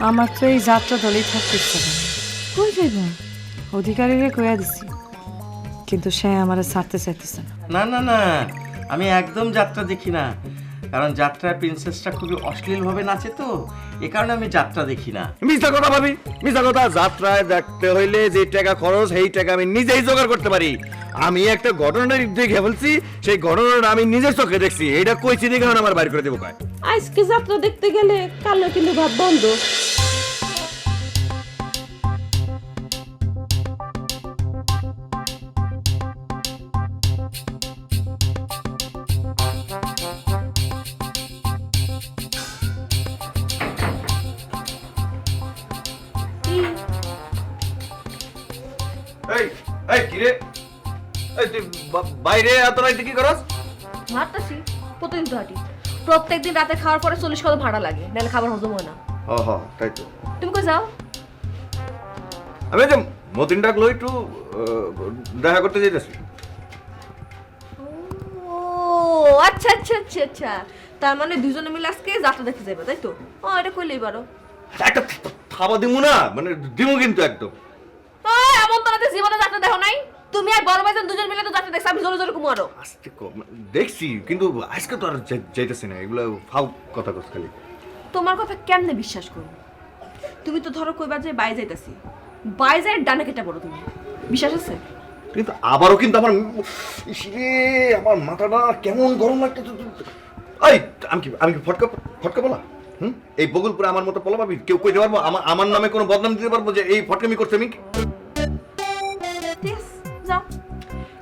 আমার তো এই যাত্রা দলেই থাকতে ইচ্ছে করে। কই যাইব? অধিকারীরে কইয়া দিছি। কিন্তু সে আমার ছাড়তে চাইতেছে না। না না না আমি একদম যাত্রা দেখি না। কারণ যাত্রার প্রিন্সেসটা খুবই অশ্লীলভাবে নাচে তো এ কারণে আমি যাত্রা দেখি না। মিথ্যা কথা ভাবি মিথ্যা কথা। যাত্রায় দেখতে হইলে যে টাকা খরচ সেই টাকা আমি নিজেই জোগাড় করতে পারি। আমি একটা ঘটনা দেখে বলছি সেই ঘটনাটা আমি নিজের চোখে দেখছি। এটা কই চিনি, কারণ আমার বাইর করে দেবো কয়? আজকে যাত্রা দেখতে গেলে কালো কিন্তু ভাব বন্ধ। তুই বাইরে এত রাইতে কি করস? হাঁটতেছি প্রতিদিন তো হাঁটি। প্রত্যেকদিন রাতে খাওয়ার পরে চল্লিশ কত ভাড়া লাগে নাহলে খাবার হজম হয় না। ও তাই তো। তুমি কই যাও? আমি যে মতিন ডাকলো একটু দেখা করতে যেতেছি ও আচ্ছা আচ্ছা আচ্ছা আচ্ছা। তার মানে দুজনে মিলে আজকে যাত্রা দেখতে যাবে তাই তো? ও এটা কইলেই পারো একটা থাবা দিমু না মানে দিমু কিন্তু একদম। ও এমন তো রাতে জীবনে যাত্রা দেখো নাই। তুমি আর বড় ভাইজান দুজন মিলে তো যাত্রা দেখছ আমি জোরে জোরে কুমারো আস্তে কম দেখছি কিন্তু আজকে তো আর যাই- যাইতেছি না এগুলো ফাউ কথা কস খালি। তোমার কথা কেমনে বিশ্বাস করব? তুমি তো ধরো কইবা যে বাই যাইতাছি বাই যাই ডানে কেটে পড়ো তুমি। বিশ্বাস আছে? কিন্তু আবারও কিন্তু আমার ইস রে, আমার মাথাটা কেমন গরম লাগতেছে। এই আমি কি আমি কি ফটকা ফটকা বলা? হুম? এই বগুলপুরে আমার মতো পলা পাবি কেউ কইতে পারব? আমার আমার নামে কোনো বদনাম দিতে পারব যে এই ফটকামি করছে আমি ঠিক আছে, যাও।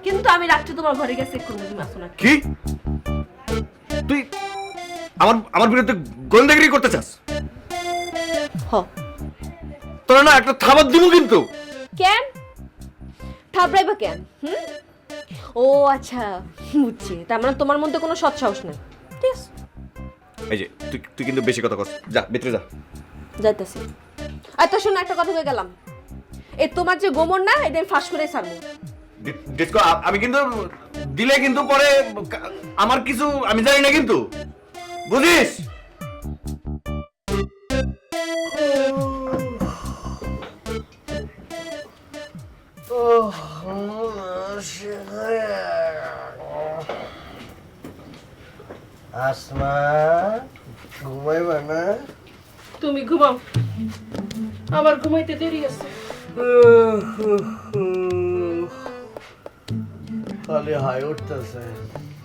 কিন্তু আমি রাত্রে তোমার ঘরে চেক করব তুমি আসো না কি? তুই আমার আমার বিরুদ্ধে গোয়েন্দাগিরি করতে চাস? হ। তোরা না একটা থাবার দিমু কিন্তু। কেন? থাবড়াইবা কেন? হুম? ও আচ্ছা বুঝছি। তার মানে তোমার মধ্যে কোনো সৎ সাহস নেই। ঠিক আছে। এই যে তুই তুই কিন্তু বেশি কথা কস। যা ভিতরে যা। যাইতেছি। আর তো শোনো একটা কথা হয়ে গেলাম। এই তোমার যে গোমর না এটা আমি ফাঁস করে ডি- ডিস্কো আমি কিন্তু দিলে কিন্তু পরে আমার কিছু আমি জানি না কিন্তু। বুঝিস? আসমা ঘুমাইবা না? তুমি ঘুমাও। আমার ঘুমাইতে দেরি আছে। খালি হাই উঠতেছে।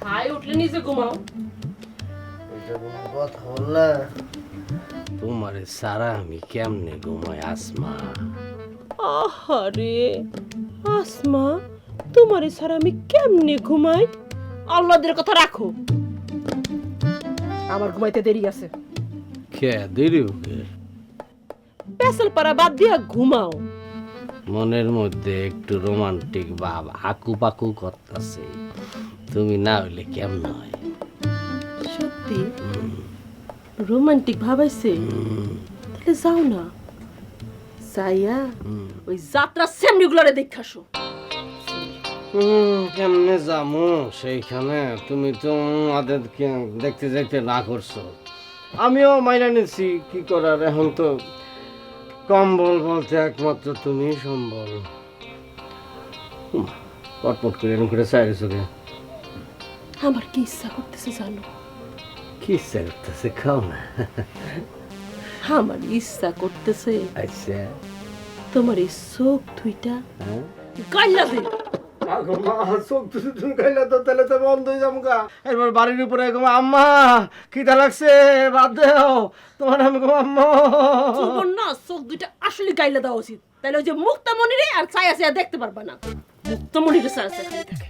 হাই উঠলে নিচে ঘুমাও। এটা কোনো কথা বললা? তোমারে সারা আমি কেমনে ঘুমাই আসমা? আহারে আসমা তোমার ছাড়া আমি কেমনে ঘুমাই? আল্লাহদের কথা রাখো। আমার ঘুমাইতে দেরি আছে। কে দেরি ওকে? পেছল পাড়া বাদ দিয়া ঘুমাও। মনের মধ্যে একটু রোমান্টিক ভাব আকু পাকু করতেছে। তুমি না হইলে কেমন হয়? সত্যি? রোমান্টিক ভাবাইছে? তাহলে যাও না। যাইয়া ওই যাত্রা সেমনিগুলারে দেখে আসো। হুম, কেমনে যামু? সেইখানে তুমি তো আমাদের দেখতে দেখতে না করছ। আমিও মাইনা নিচ্ছি কি করার? এখন তো কম্বল বলতে একমাত্র তুমি সম্বল। পটপট করে এরকম করে চাইরে চোখে আমার কি ইচ্ছা করতেছে জানো? কি ইচ্ছা করতেছে খাও না। আমার ইচ্ছা করতেছে আচ্ছা। তোমার এই চোখ দুইটা হ্যাঁ। গাইলা দে এরপর বাড়ির উপরে গো আম্মা খিদা লাগছে বাদ দেও তোমার আমি গো আম্মা না চোখ দুইটা আসলে গাইলা দেওয়া উচিত তাহলে ওই যে মুক্তামণিরে আর ছায়া ছায়া দেখতে পারবা না মুক্তামণিরে ছায়া ছায়া দেখে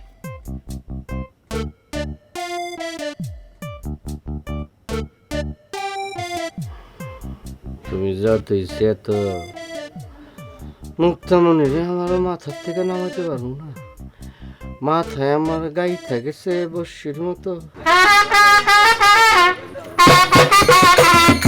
তুমি যতই সে তো মুক্তামণি রে আমার মাথার থেকে নামাতে পারব না। মাথায় আমার গাই থাকে সে বসির মতো।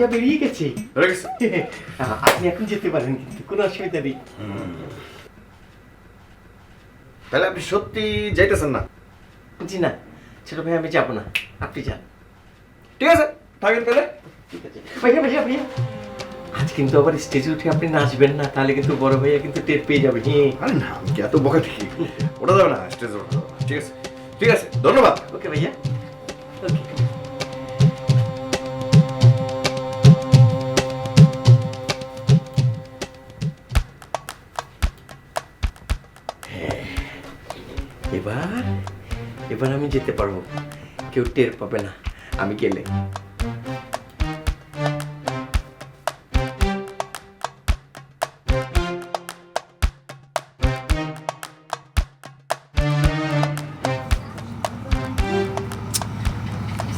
ভাইয়া বেরিয়ে গেছে। আপনি এখন যেতে পারেন কিন্তু কোনো অসুবিধা নেই। তাহলে আপনি সত্যি যাইতেছেন না? জি না ছোট ভাই আমি যাব না। আপনি যান। ঠিক আছে থাকেন তাহলে। ঠিক আছে। ভাইয়া ভাইয়া ভাইয়া। আজ কিন্তু আবার স্টেজে উঠে আপনি নাচবেন না তাহলে কিন্তু বড় ভাইয়া কিন্তু টের পেয়ে যাবে। হ্যাঁ আরে না আমি এত বকা দেখি? ওটা যাবে না স্টেজে ওঠা ঠিক আছে ঠিক আছে ধন্যবাদ। ওকে ভাইয়া। এবার আমি যেতে পারব। কেউ টের পাবে না আমি গেলে।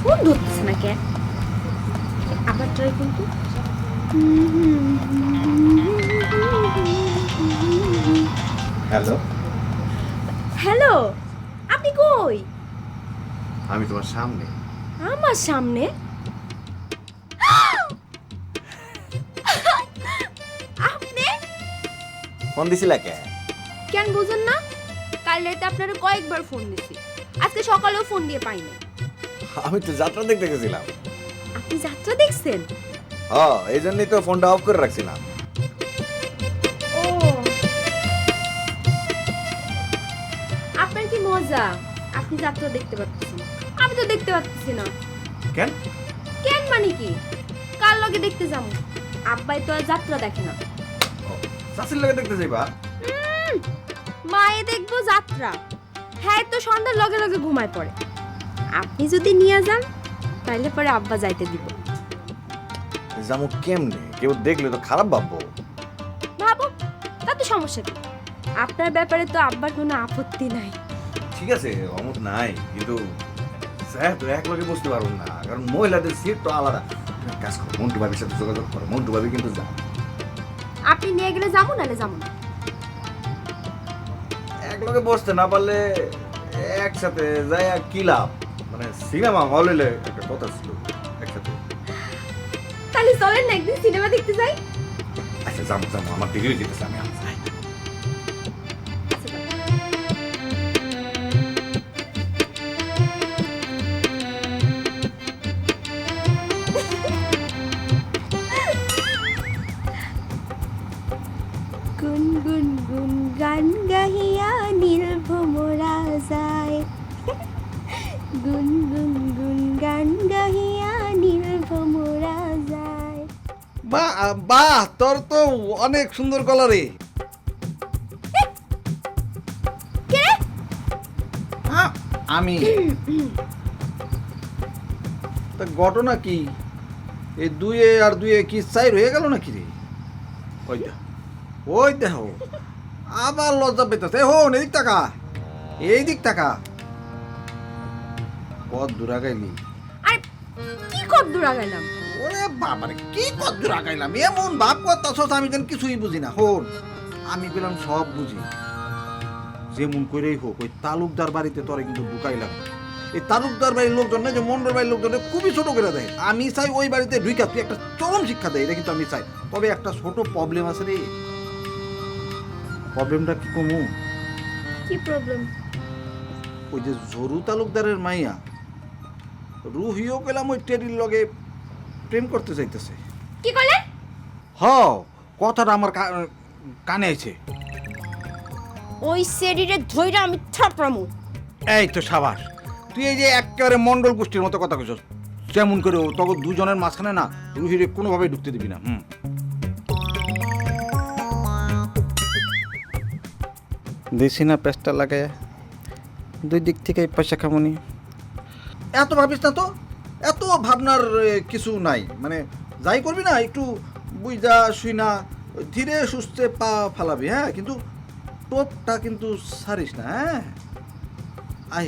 ফোন ধরতেছে না কে আবার ট্রাই কিন্তু হ্যালো। হ্যালো আপনি কই? আমি তোমার সামনে। আমার সামনে? আপনি? ফোন দিছিলা কে? কেন বুঝেন না? কাল রাতে আপনারা কয়েকবার ফোন দিছি। আজকে সকালেও ফোন দিয়ে পাইনি। আমি তো যাত্রা দেখতে গেছিলাম। আপনি যাত্রা দেখছেন? হ এই জন্যই তো ফোনটা অফ করে রাখছিলাম। ও। আপনার কি মজা? আপনি যাত্রা দেখতে পাচ্ছেন। আমি তো দেখতে পাচ্ছি না। কেন? কেন মানে কি? কার লগে দেখতে যাব? আব্বাই তো আর যাত্রা দেখে না। চাষির লগে দেখতে যাইবা? মায়ে দেখব যাত্রা। হ্যাঁ তো সন্ধ্যার লগে লগে ঘুমায় পড়ে। আপনি যদি নিয়ে যান তাহলে পরে আব্বা যাইতে দিব। জামু কেমনে? কেউ দেখলে তো খারাপ ভাববো। ভাবো তাতে সমস্যা কি? আপনার ব্যাপারে তো আব্বার কোনো আপত্তি নাই। ঠিক আছে অমত নাই কিন্তু স্যার তো এক বসতে পারব না কারণ মহিলাদের সিট তো আলাদা কাজ করো মন্টু ভাবির সাথে যোগাযোগ করো মন্টু ভাবি কিন্তু যা আপনি নিয়ে গেলে যাব নাহলে যাব না এক লগে বসতে না পারলে একসাথে যাই আর কি লাভ? মানে সিনেমা হল একটা কথা ছিল একসাথে। তাহলে চলেন না একদিন সিনেমা দেখতে যাই। আচ্ছা যাব যাব আমার হয়ে যেতেছে আমি গুন গুন গুন গান গাহিয়া নীল ভোমরা যায় বাহ বাহ তোর তো অনেক সুন্দর গলা রে আমি। তা ঘটনা কি? এই দুয়ে আর দুয়ে কি চাই রয়ে গেল নাকি রে? ওই ওই দেখ। আবার লজ্জা পেতেছে। হন এই দিক টাকা এই দিক টাকা কত দূরা গাইলি আর কি কর দূরা গেলাম ওরে বাবারে কি কত দূরা গাইলাম এমন ভাব করতেছস আমি যেন কিছুই বুঝি না। হন আমি পেলাম সব বুঝি। যেমন করেই হোক ওই তালুকদার বাড়িতে তোরে কিন্তু ঢুকাই লাগবে এই তালুকদার বাড়ির লোকজন না যে মন্ডল বাড়ির লোকজন খুবই ছোট করে দেয়। আমি চাই ওই বাড়িতে ঢুকা তুই একটা চরম শিক্ষা দেয় এটা কিন্তু আমি চাই। তবে একটা ছোট প্রবলেম আছে রে। প্রবলেমটা কি কমু? কি প্রবলেম ওই যে জরু তালুকদারের মাইয়া রুহিও পেলাম ওই টেরির লগে প্রেম করতে চাইতেছে কি করলেন হ কথাটা আমার কা- কানে আছে ওই শরীরে ধৈর্য আমি থাপড়ামু। এই তো সাবাস তুই এই যে একেবারে মন্ডল গোষ্ঠীর মতো কথা কইছস যেমন করে ও, তখন দুজনের মাঝখানে না রুহিরে কোনোভাবে ঢুকতে দিবি না হুম। দিছি না পেস্টটা লাগায় দুই দিক থেকে পয়সা খামনি। এত ভাবিস না তো? এত ভাবনার কিছু নাই। মানে যাই করবি না, একটু বুঝা শুই না ধীরে সুস্থে পা ফালাবি হ্যাঁ? কিন্তু টোপটা কিন্তু সারিস না হ্যাঁ? আই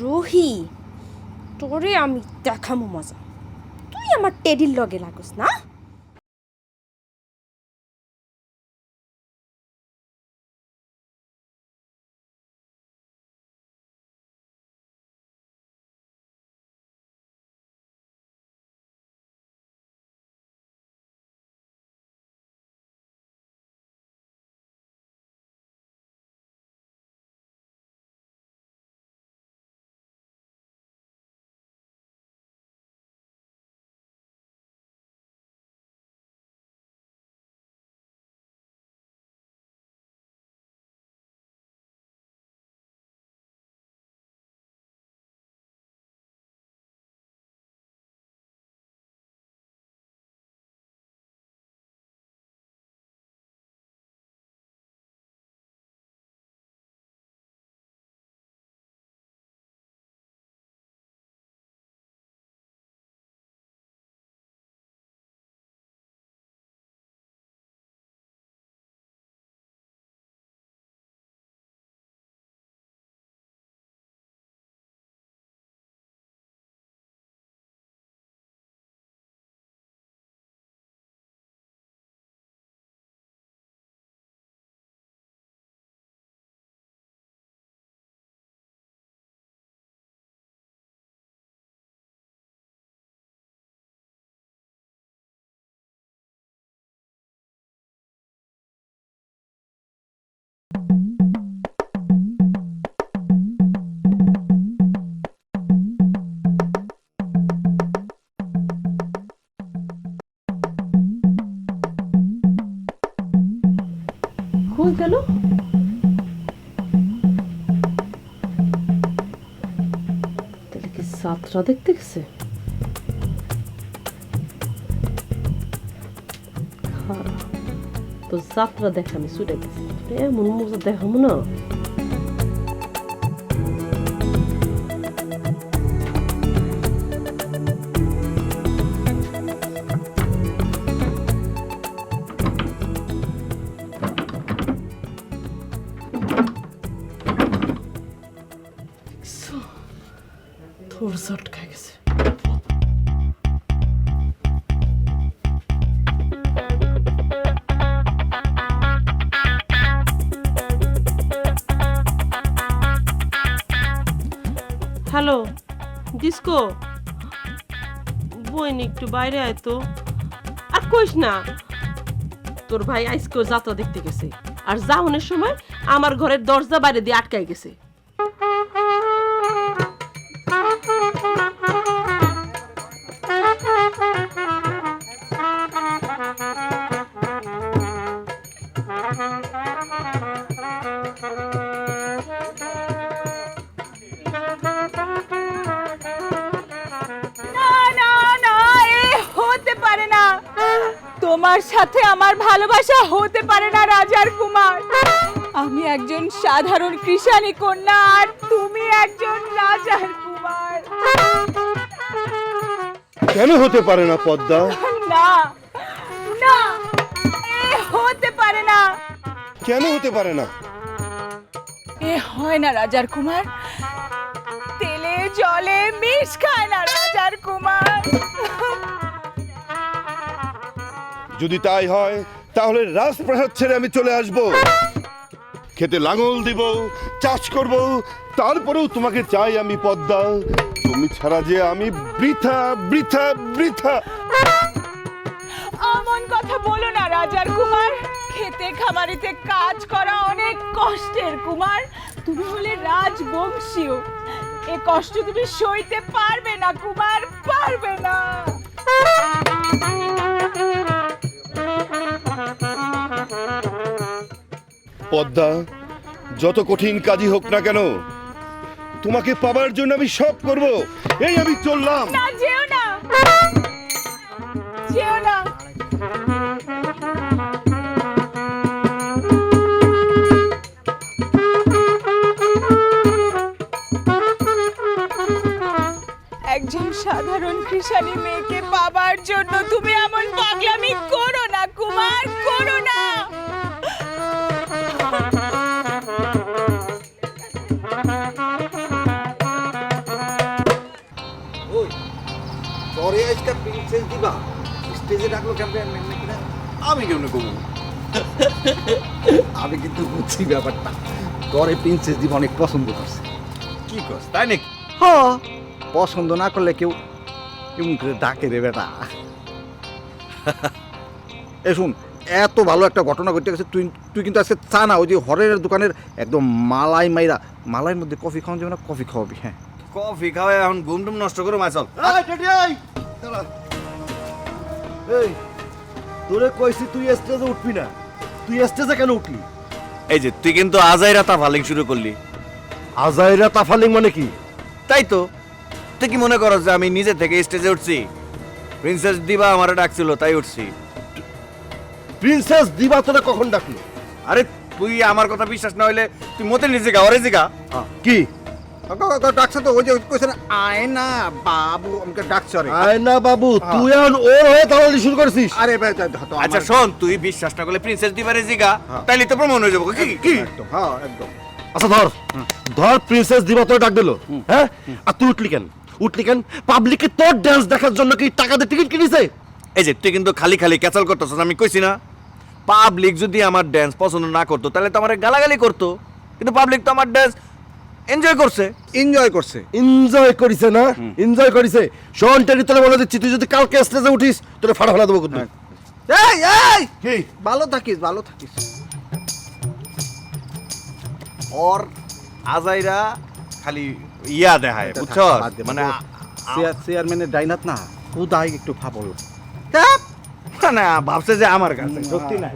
রোহি, তোরে আমি দেখামো মজা। তুই আমার টেডির লগে লাগোস না? কই গেল। তাহলে যাত্রা দেখতে গেছে? তো যাত্রা দেখা আমি ছুটে গেছি এমন মজা দেখাবো না। Hello, disco. বইন একটু বাইরে আয় তো। আর কইস না, তোর ভাই আইসকো যাত্রা দেখতে গেছে। আর যাওনের সময় আমার ঘরের দরজা বাইরে দিয়ে আটকাই গেছে। ভালোবাসা হতে পারে না রাজার কুমার। আমি একজন সাধারণ কৃষানি কন্যা আর তুমি একজন রাজার কুমার। কেন হতে পারে না পদ্মা? না না এ হতে পারে না। কেন হতে পারে না? এ হয় না রাজার কুমার। তেলে জলে মিশ খায় না রাজার কুমার। যদি তাই হয় তাহলে রাজপ্রাসাদ ছেড়ে আমি চলে আসব। খেতে লাঙল দিব, চাষ করব, তারপরেও তোমাকে চাই আমি পদ্মা। তুমি ছাড়া যে আমি বৃথা বৃথা বৃথা। অমন কথা বলো না, রাজার কুমার। খেতে খামারিতে কাজ করা অনেক কষ্টের কুমার। তুমি হলে রাজবংশীয় এ কষ্ট তুমি সইতে পারবে না, কুমার, পারবে না। পদ্মা, যত কঠিন কাজই হোক না কেন, তোমাকে পাবার জন্য আমি সব করব। এই আমি চললাম। একজন সাধারণ কৃষানি মেয়েকে পাবার জন্য তুমি এমন আমি কেমন কমু আমি কিন্তু বুঝছি ব্যাপারটা। তোরে প্রিন্সেস দিবা অনেক পছন্দ করছে। কি করছ তাই নাকি? হ। পছন্দ না করলে কেউ কেমন করে ডাকে রে বেটা। এ শুন এত ভালো একটা ঘটনা ঘটে গেছে তুই তুই কিন্তু আজকে চা না ওই যে হরের দোকানের একদম মালাই মাইরা মালাইয়ের মধ্যে কফি খাওয়ান যাবে না কফি খাওয়াবি হ্যাঁ। কফি খাওয়া এখন ঘুম টুম নষ্ট করে মাছ এই। তোরে কইছি তুই স্টেজে উঠবি না। তুই স্টেজে কেন উঠলি? এই যে তুই কিন্তু আজাই রাতা ফালিং শুরু করলি। আজাইরা তাফালিং মানে কি? তাই তো। তুই কি মনে করো যে আমি নিজে থেকে স্টেজে উঠছি? প্রিন্সেস দিবা আমারে ডাকছিল তাই উঠছি। প্রিন্সেস দিবা তোরে কখন ডাকলো? আরে তুই আমার কথা বিশ্বাস না হইলে তুই মতে নিজে গা ওরে জিগা কি? ডাকছে তো ওই যে কইছে না বাবু আমাকে ডাকছে রে আয়না বাবু তুই এখন ওর হয়ে তাহলে শুরু করছিস। আরে আচ্ছা শোন তুই বিশ্বাস না করলে প্রিন্সেস দিবারে জিগা তাইলে তো প্রমাণ হয়ে যাব। কি কি? হ্যাঁ একদম। আচ্ছা ধর ধর প্রিন্সেস দিবা তোর ডাক দিল হ্যাঁ? আর তুই উঠলি কেন? উঠলি কেন? পাবলিকে তোর ড্যান্স দেখার জন্য কি টাকা দিয়ে টিকিট কিনেছে? এই যে তুই কিন্তু খালি খালি ক্যাচাল করতেছ আমি কইছি না। পাবলিক যদি আমার ড্যান্স পছন্দ না করতো তাহলে তো আমার গালাগালি করতো। কিন্তু পাবলিক তো আমার ড্যান্স এনজয় করছে। এনজয় করছে। এনজয় করিছে না? এনজয় করিছে। শোন টেরি তোরে বলে দিচ্ছি তুই যদি কালকে স্টেজে উঠিস তোরে ফাটা ফাটা দেবো কিন্তু এই এই! কি? ভালো থাকিস ভালো থাকিস। ওর আজাইরা খালি ইয়া দেখায় বুঝছ মানে চেয়ারম্যানের ডাইনাত না খুদাই একটু ফাপল মানে ভাবছে যে আমার কাছে। সত্যি নাই।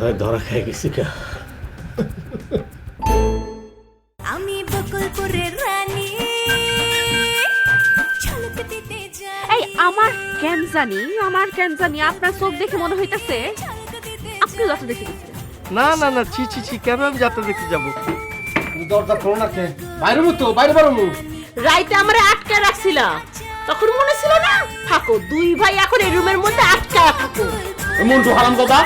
হয় ধরা খাই গেছি কা আমি বকুলপুরের রানী। ঝলক দিতে যাই এই আমার কেন জানি আমার কেন জানি আপনার চোখ দেখে মনে হইতাছে আপনি যত দেখে না না না ছি ছি ছি কেন আমি যাত্রা দেখতে যাব? দরজা খোলো না কে? বাইরে তো বাইরে বারো রাইতে আমারে আটকে রাখছিলা। তখন মনে ছিল না থাকো দুই ভাই এখন এই রুমের মধ্যে আটকায় থাকো। মন্টু হারাম দাদা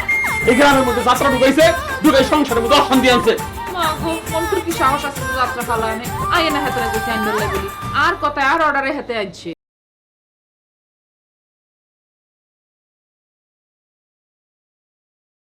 এই গ্রামের মধ্যে যাত্রা ঢুকাইছে ঢুকাই সংসারের মধ্যে অশান্তি আনছে। মা গো অন্তর কি সাহস আছে যাত্রা পালায় আয় না হাতে লাগলি আর কথায় আর অর্ডারে হাতে আইছে।